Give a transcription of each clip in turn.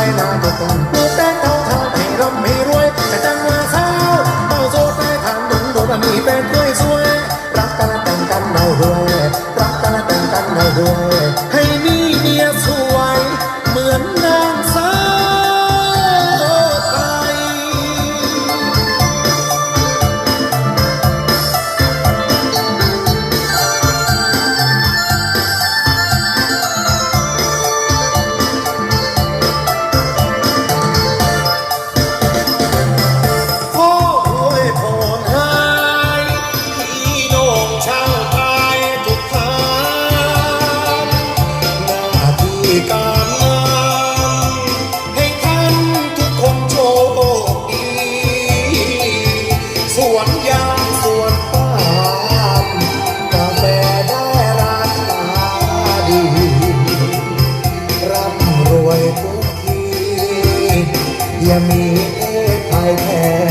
হয় না কখন การงานให้ท่านทุกคนโชคดีสวนยางสวนปามกาแฟได้ราคาดีร่ำรวยทุกทีอย่ามีเทพไทยแพ้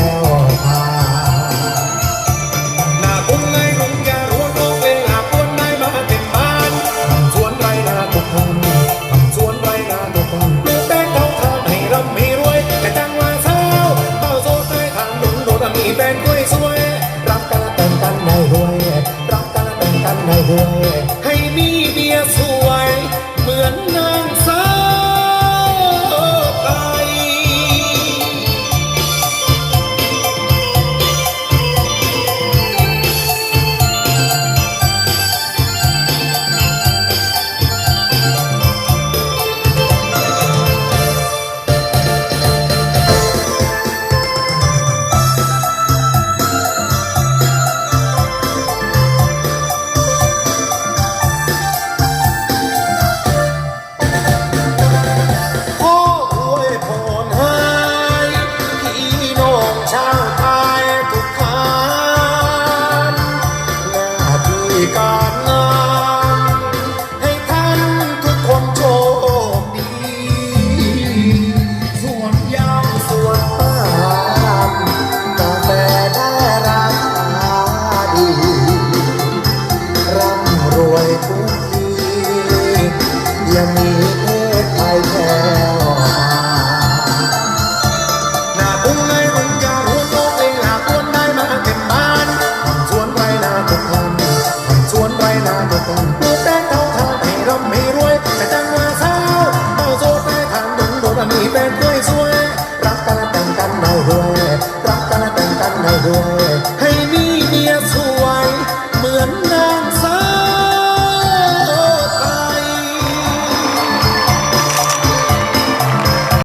对错